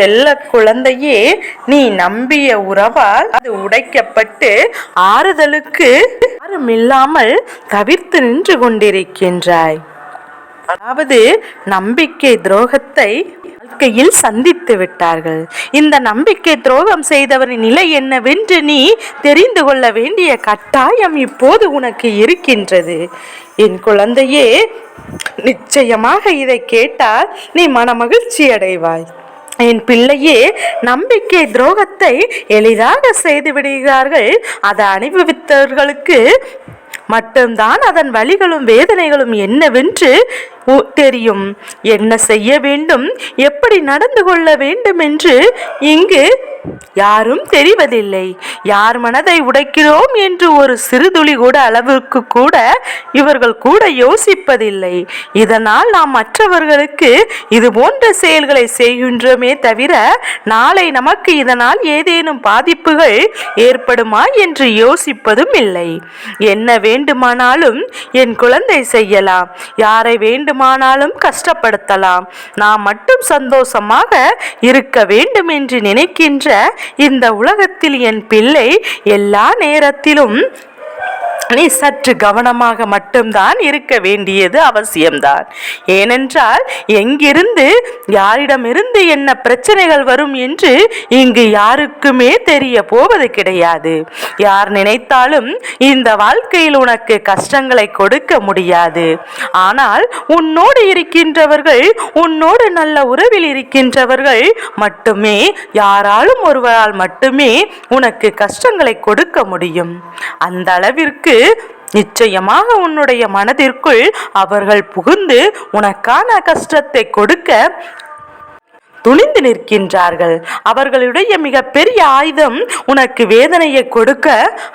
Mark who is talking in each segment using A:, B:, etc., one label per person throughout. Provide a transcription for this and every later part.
A: செல்ல குழந்தையே நீ நம்பிய உறவால் அது உடைக்கப்பட்டு ஆறுதலுக்கு யாருமில்லாமல் தவிர்த்து நின்று கொண்டிருக்கின்றாய். அதாவது நம்பிக்கை துரோகத்தை வாழ்க்கையில் சந்தித்து விட்டார்கள். இந்த நம்பிக்கை துரோகம் செய்தவரின் நிலை என்னவென்று நீ தெரிந்து கொள்ள வேண்டிய கட்டாயம் இப்போது உனக்கு இருக்கின்றது. என் குழந்தையே நிச்சயமாக இதை கேட்டால் நீ மனமகிழ்ச்சி அடைவாய் என் பிள்ளையே நம்பிக்கை துரோகத்தை எளிதாக செய்து விடுகிறார்கள். அதை அனுபவித்தவர்களுக்கு மட்டும்தான் அதன் வலிகளும் வேதனைகளும் என்னவென்று தெரியும். என்ன செய்ய வேண்டும்? எப்படி நடந்து கொள்ள வேண்டும் என்று இங்கு யாரும் தெரிவதில்லை. யார் மனதை உடைக்கிறோம் என்று ஒரு சிறுதுளி கூட அளவுக்கு கூட இவர்கள் கூட யோசிப்பதில்லை. இதனால் நாம் மற்றவர்களுக்கு இது போன்ற செயல்களை செய்கின்றோமே தவிர நாளை நமக்கு இதனால் ஏதேனும் பாதிப்புகள் ஏற்படுமா என்று யோசிப்பதும் இல்லை. என்ன வேண்டுமானாலும் என் குழந்தை செய்யலாம். யாரை வேண்டுமானாலும் கஷ்டப்படுத்தலாம். நாம் மட்டும் சந்தோஷமாக இருக்க வேண்டும் என்று நினைக்கின்ற இந்த உலகத்தில் என் பிள்ளை எல்லா நேரத்திலும் நீ சற்று கவனமாக மட்டும்தான் இருக்க வேண்டியது அவசியம்தான். ஏனென்றால் எங்கிருந்து யாரிடமிருந்து என்ன பிரச்சனைகள் வரும் என்று இங்கு யாருக்குமே தெரிய போவது கிடையாது. யார் நினைத்தாலும் இந்த வாழ்க்கையில் உனக்கு கஷ்டங்களை கொடுக்க முடியாது. ஆனால் உன்னோடு இருக்கின்றவர்கள் உன்னோடு நல்ல உறவில் இருக்கின்றவர்கள் மட்டுமே யாராலும் ஒருவரால் மட்டுமே உனக்கு கஷ்டங்களை கொடுக்க முடியும். அந்த அளவிற்கு நிச்சயமாக உன்னுடைய மனதிற்குள் அவர்கள் புகுந்து உனக்கான கஷ்டத்தை கொடுக்க துணிந்து நிற்கின்றார்கள். அவர்களுடைய மிகப்பெரிய ஆயுதம் உனக்கு வேதனையை கொடுக்க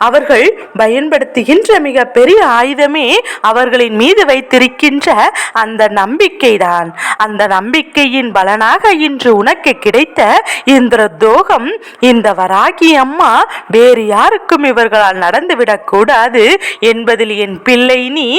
A: அவர்கள் பயன்படுத்துகின்ற மிகப்பெரிய ஆயுதமே அவர்களின் மீது வைத்திருக்கின்ற அந்த நம்பிக்கைதான். அந்த நம்பிக்கையின் பலனாக இன்று உனக்கு கிடைத்த இந்த தோகம் இந்த வராகி அம்மா வேறு யாருக்கும் இவர்களால் நடந்துவிடக் கூடாது என்பதில் என் பிள்ளை நீ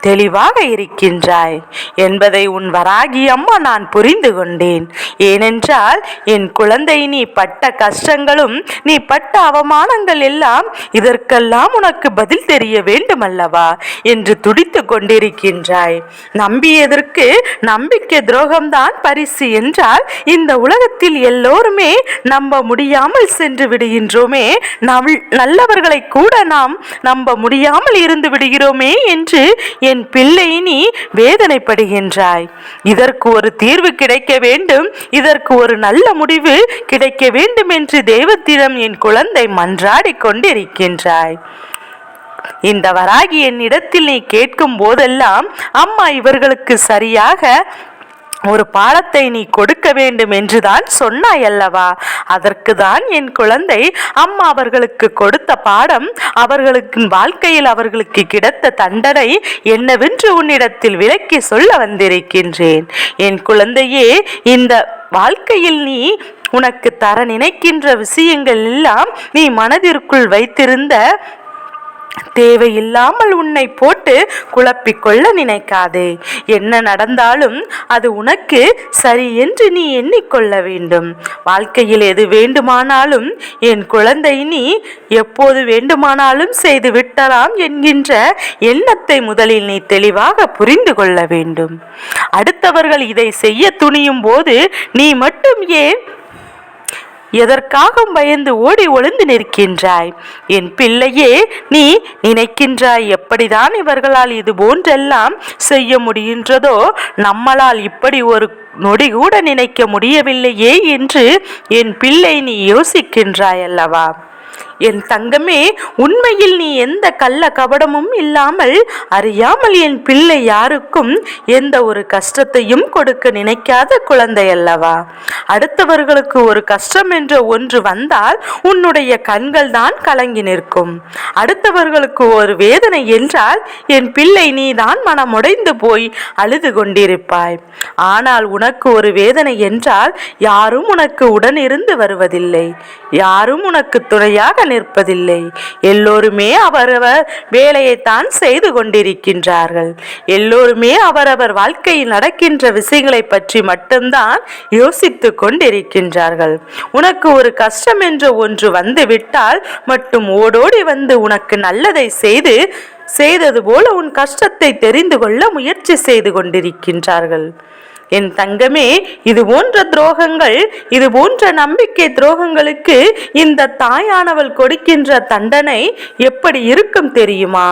A: தெளிவாக இருக்கின்றாய். என்பதை உன் வராகி அம்மா நான் புரிந்து கொண்டேன். ஏனென்றால் என் குழந்தை நீ பட்ட கஷ்டங்களும் நீ பட்ட அவமானங்கள் எல்லாம் இதற்கெல்லாம் உனக்கு பதில் தெரிய வேண்டும் அல்லவா என்று துடித்து கொண்டிருக்கின்றாய். நம்பியதற்கு நம்பிக்கை துரோகம்தான் பரிசு என்றால் இந்த உலகத்தில் எல்லோருமே நம்ப முடியாமல் சென்று விடுகின்றோமே நல் நல்லவர்களை கூட நாம் நம்ப முடியாமல் இருந்து விடுகிறோமே என்று என் பிள்ளை நீ வேதனைப்படுகின்றாய். இதற்கு ஒரு தீர்வு கிடைக்க வேண்டும். இதற்கு ஒரு நல்ல முடிவு கிடைக்க வேண்டும் என்று தெய்வத்திடம் என் குழந்தை மன்றாடி கொண்டிருக்கின்றாய். இந்த வராகி என்னிடத்தில் நீ கேட்கும் போதெல்லாம் அம்மா இவர்களுக்கு சரியாக ஒரு பாடத்தை நீ கொடுக்க வேண்டும் என்றுதான் சொன்னாய் அல்லவா அதற்கு தான் என் குழந்தை அம்மா அவர்களுக்கு கொடுத்த பாடம் அவர்களுக்கு வாழ்க்கையில் அவர்களுக்கு கிடைத்த தண்டனை என்னவென்று உன்னிடத்தில் விளக்கி சொல்ல வந்திருக்கின்றேன். என் குழந்தையே இந்த வாழ்க்கையில் நீ உனக்கு தர நினைக்கின்ற விஷயங்கள் எல்லாம் நீ மனதிற்குள் வைத்திருந்த தேவையில்லாமல் உன்னை போட்டு குழப்பிக்கொள்ள நினைக்காதே. என்ன நடந்தாலும் அது உனக்கு சரி என்று நீ எண்ணிக்கொள்ள வேண்டும். வாழ்க்கையில் எது வேண்டுமானாலும் என் குழந்தை நீ எப்போது வேண்டுமானாலும் செய்து விட்டலாம் என்கின்ற எண்ணத்தை முதலில் நீ தெளிவாக புரிந்து கொள்ள வேண்டும். அடுத்தவர்கள் இதை செய்ய துணியும் போது நீ மட்டும் ஏன் எதற்காக பயந்து ஓடி ஒளிந்து நிற்கின்றாய்? என் பிள்ளையே நீ நினைக்கின்றாய் எப்படிதான் இவர்களால் இது போன்றெல்லாம் செய்ய முடிகின்றதோ நம்மளால் இப்படி ஒரு நொடி கூட நினைக்க முடியவில்லையே என்று என் பிள்ளை நீ யோசிக்கின்றாய் அல்லவா என் தங்கமே உண்மையில் நீ எந்த கள்ள கபடமும் இல்லாமல் அறியாமல் என் பிள்ளை யாருக்கும் எந்த ஒரு கஷ்டத்தையும் கொடுக்க நினைக்காத குழந்தை அல்லவா? அடுத்தவர்களுக்கு ஒரு கஷ்டம் என்ற ஒன்று வந்தால் உன்னுடைய கண்கள் தான் கலங்கி நிற்கும். அடுத்தவர்களுக்கு ஒரு வேதனை என்றால் என் பிள்ளை நீதான் மனமுடைந்து போய் அழுது கொண்டிருப்பாய். ஆனால் உனக்கு ஒரு வேதனை என்றால் யாரும் உனக்கு உடனிருந்து வருவதில்லை. யாரும் உனக்கு துணையாக நிற்பதில்லை. எல்லோருமே அவரவர் வேலையைத்தான் செய்து கொண்டிருக்கின்றார்கள். எல்லோருமே அவரவர் வாழ்க்கையில் நடக்கின்ற விஷயங்களை பற்றி மட்டும்தான் யோசித்து கொண்டிருக்கின்றார்கள். உனக்கு ஒரு கஷ்டம் என்று ஒன்று வந்து விட்டால் மட்டும் ஓடோடி வந்து உனக்கு நல்லதை செய்து செய்தது போல உன் கஷ்டத்தை தெரிந்து கொள்ள முயற்சி செய்து கொண்டிருக்கின்றார்கள். என் தங்கமே இது போன்ற துரோகங்கள் இது போன்ற நம்பிக்கை துரோகங்களுக்கு இந்த தாயானவள் கொடுக்கின்ற தண்டனை எப்படி இருக்கும் தெரியுமா?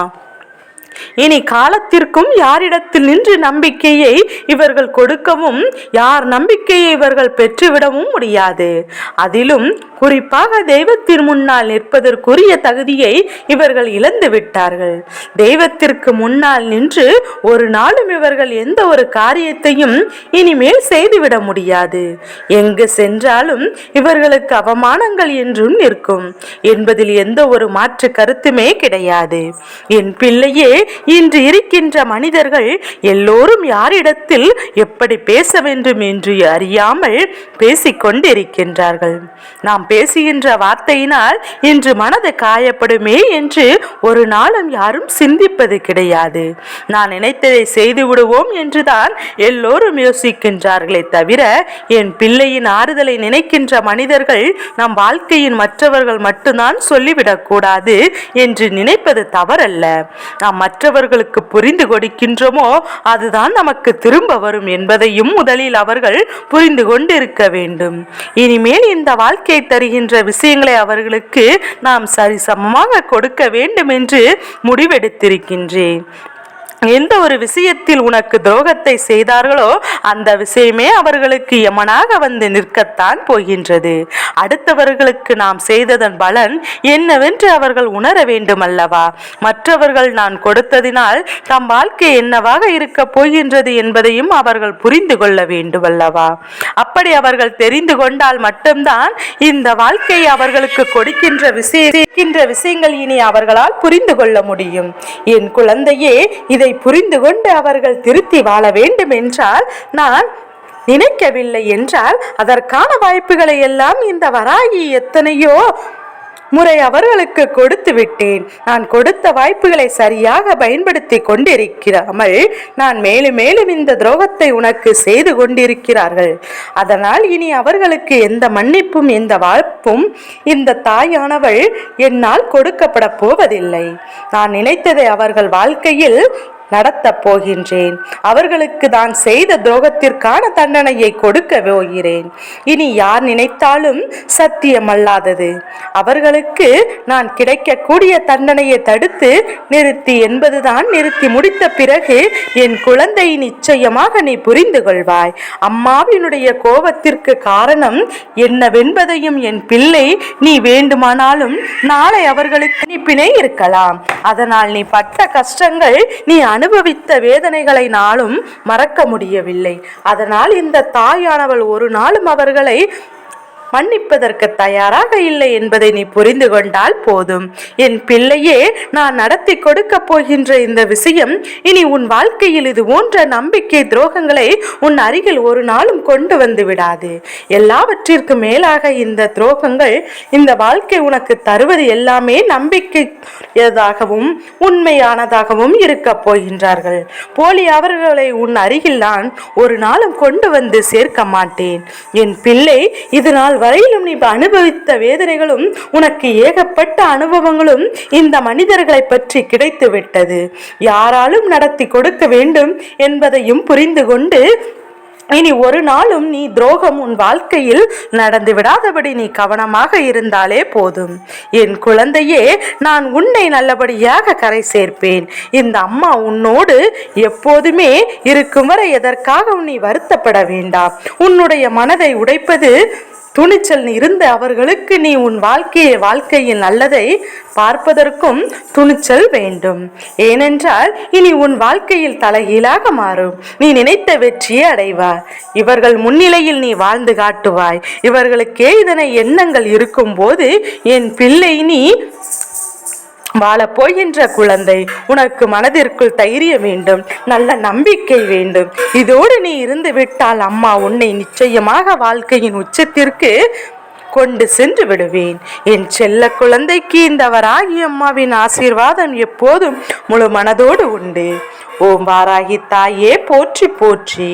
A: இனி காலத்திற்கும் யாரிடத்தில் நின்று நம்பிக்கையை இவர்கள் கொடுக்கவும் யார் நம்பிக்கையை இவர்கள் பெற்றுவிடவும் முடியாது. அதிலும் குறிப்பாக தெய்வத்தின் முன்னால் நிற்பதற்குரிய தகுதியை இவர்கள் இழந்து விட்டார்கள். தெய்வத்திற்கு முன்னால் நின்று ஒரு நாளும் இவர்கள் எந்த ஒரு காரியத்தையும் இனிமேல் செய்துவிட முடியாது. எங்கு சென்றாலும் இவர்களுக்கு அவமானங்கள் என்றும் நிற்கும். என்பதில் எந்த ஒரு மாற்று கருத்துமே கிடையாது. என் பிள்ளையே இன்று இருக்கின்ற மனிதர்கள் எல்லோரும் யாரிடத்தில் எப்படி பேச வேண்டும் என்று அறியாமல் பேசிக்கொண்டிருக்கின்றார்கள். நாம் பேசுகின்ற வார்த்தையினால் இன்று மனது காயப்படுமே என்று ஒரு நாளும் யாரும் சிந்திப்பது கிடையாது. நான் நினைத்ததை செய்து விடுவோம் என்றுதான் எல்லோரும் யோசிக்கின்றார்களே தவிர என் பிள்ளையின் ஆறுதலை நினைக்கின்ற மனிதர்கள் நம் வாழ்க்கையின் மற்றவர்கள் மட்டும்தான் சொல்லிவிடக்கூடாது என்று நினைப்பது தவறல்ல. நாம் மற்றவர்களுக்கு புரிந்து கொடுக்கின்றோமோ அதுதான் நமக்கு திரும்ப வரும் என்பதையும் முதலில் அவர்கள் புரிந்து கொண்டிருக்க வேண்டும். இனிமேல் இந்த வாழ்க்கை தருகின்ற விஷயங்களை அவர்களுக்கு நாம் சரிசமமாக கொடுக்க வேண்டும் என்று முடிவெடுத்திருக்கின்றேன். எந்த ஒரு விஷயத்தில் உனக்கு துரோகத்தை செய்தார்களோ அந்த விஷயமே அவர்களுக்கு யமனாக வந்து நிற்கத்தான் போகின்றது. அடுத்தவர்களுக்கு நாம் செய்ததன் பலன் என்னவென்று அவர்கள் உணர வேண்டும் அல்லவா மற்றவர்கள் நான் கொடுத்ததினால் தம் வாழ்க்கை என்னவாக இருக்க போகின்றது என்பதையும் அவர்கள் புரிந்து கொள்ள வேண்டும் அல்லவா அப்படி அவர்கள் தெரிந்து கொண்டால் மட்டும்தான் இந்த வாழ்க்கை அவர்களுக்கு கொடுக்கின்ற விஷய விஷயங்கள் இனி அவர்களால் புரிந்து கொள்ள முடியும். என் குழந்தையே இதை புரிந்து கொண்டு அவர்கள் திருத்தி வாழ வேண்டும் என்றால் நான் நினைக்கவில்லை என்றால் அதற்கான வாய்ப்புகளை எல்லாம் இந்த வராகி எத்தனையோ முறை அவர்களுக்கு கொடுத்து விட்டேன். நான் கொடுத்த வாய்ப்புகளை சரியாக பயன்படுத்தி கொண்டிருக்கிறாமல் நான் மேலும் மேலும் இந்த துரோகத்தை உனக்கு செய்து கொண்டிருக்கிறார்கள். அதனால் இனி அவர்களுக்கு எந்த மன்னிப்பும் எந்த வாய்ப்பும் இந்த தாயானவள் என்னால் கொடுக்கப்பட போவதில்லை. நான் நினைத்ததை அவர்கள் வாழ்க்கையில் நடத்தப் போகின்றேன். அவர்களுக்கு தான் செய்த துரோகத்திற்கான தண்டனையை கொடுக்க போகிறேன். இனி யார் நினைத்தாலும் சத்தியமல்லாதது. அவர்களுக்கு நான் கிடைக்கக்கூடிய தண்டனையை தடுத்து நிறுத்தி என்பதுதான் நிறுத்தி முடித்த பிறகு என் குழந்தை நிச்சயமாக நீ புரிந்து கொள்வாய். அம்மாவினுடைய கோபத்திற்கு காரணம் என்னவென்பதையும் என் பிள்ளை நீ வேண்டுமானாலும் நாளை அவர்களுக்கு நிப்பினை இருக்கலாம். அதனால் நீ பட்ட கஷ்டங்கள் நீ அனுபவித்த வேதனைகளை நாளும் மறக்க முடியவில்லை. அதனால் இந்த தாயானவள் ஒரு நாளும் அவர்களை மன்னிப்பதற்கு தயாராக இல்லை என்பதை நீ புரிந்து கொண்டால் போதும். என் பிள்ளையே நான் நடத்தி கொடுக்க போகின்ற இந்த விஷயம் இனி உன் வாழ்க்கையில் இது போன்ற நம்பிக்கை துரோகங்களை உன் அருகில் ஒரு நாளும் கொண்டு வந்து விடாது. எல்லாவற்றிற்கு மேலாக இந்த துரோகங்கள் இந்த வாழ்க்கை உனக்கு தருவது எல்லாமே நம்பிக்கையதாகவும் உண்மையானதாகவும் இருக்க போகின்றார்கள். போலி அவர்களை உன் அருகில் நான் ஒரு நாளும் கொண்டு வந்து சேர்க்க மாட்டேன். என் பிள்ளை இதனால் நாள் வரையிலும் நீ அனுபவித்த வேதனைகளும் உனக்கு ஏகப்பட்ட அனுபவங்களும் இந்த மனிதர்களை பற்றி கிடைத்து விட்டது. யாராலும் நடத்தி கொடுக்க வேண்டும் என்பதையும் புரிந்து கொண்டு இனி ஒரு நாளும் நீ துரோகம் உன் வாழ்க்கையில் நடந்து விடாதபடி நீ கவனமாக இருந்தாலே போதும். என் குழந்தையே நான் உன்னை நல்லபடியாக கரை சேர்ப்பேன். இந்த அம்மா உன்னோடு எப்போதுமே இருக்கும் வரை எதற்காகவும் நீ வருத்தப்பட வேண்டாம். உன்னுடைய மனதை உடைப்பது துணிச்சல் இருந்த அவர்களுக்கு நீ உன் வாழ்க்கையை வாழ்க்கையின் நல்லதை பார்ப்பதற்கும் துணிச்சல் வேண்டும். ஏனென்றால் இனி உன் வாழ்க்கையில் தலைகீழாக மாறும். நீ நினைத்த வெற்றியை அடைவாய். இவர்கள் முன்னிலையில் நீ வாழ்ந்து காட்டுவாய். இவர்களுக்கே இதனை எண்ணங்கள் இருக்கும்போது என் பிள்ளை நீ வாழப் போகின்ற குழந்தை உனக்கு மனதிற்குள் தைரியம் வேண்டும் நல்ல நம்பிக்கை வேண்டும். இதோடு நீ இருந்து விட்டால் அம்மா உன்னை நிச்சயமாக வாழ்க்கையின் உச்சத்திற்கு கொண்டு சென்று விடுவேன். என் செல்ல குழந்தைக்கு இந்த வராகி அம்மாவின் ஆசீர்வாதம் எப்போதும் முழு மனதோடு உண்டு. ஓம் வாராகி தாயே போற்றி போற்றி.